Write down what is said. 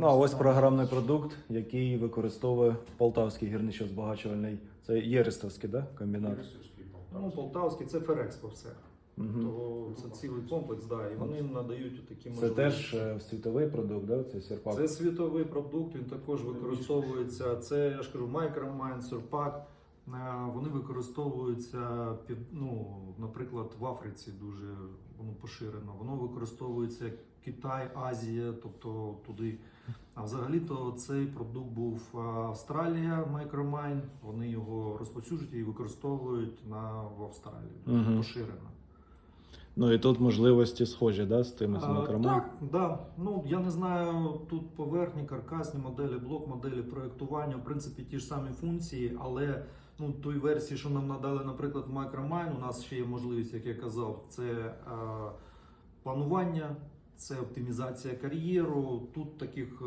Ну а ось програмний продукт, який використовує Полтавський гірничо-збагачувальний. Це Єрестовський, да? комбінат. Ну, Полтавський це Ферекспо все. Угу. То це цілий комплекс, да, і вони надають такі Це теж е, світовий продукт, да? Це серпак. Це світовий продукт, він також використовується. Це я ж кажу, Micromind, Surpac. Е, Вони використовуються під, ну, наприклад, в Африці дуже воно поширено. Воно використовується Китай, Азія, тобто туди. А взагалі-то цей продукт був е, Австралія, Майкромайн Вони його розповсюджують і використовують на в Австралії. Угу. Поширено. Ну і тут можливості схожі, да, з тими з А? Так, да. Ну я не знаю, тут поверхні, каркасні моделі, блок моделі, проєктування, в принципі, ті ж самі функції, але ну, той версії, що нам надали, наприклад, в Micromine, у нас ще є можливість, як я казав, це е, планування, це оптимізація кар'єру. Тут таких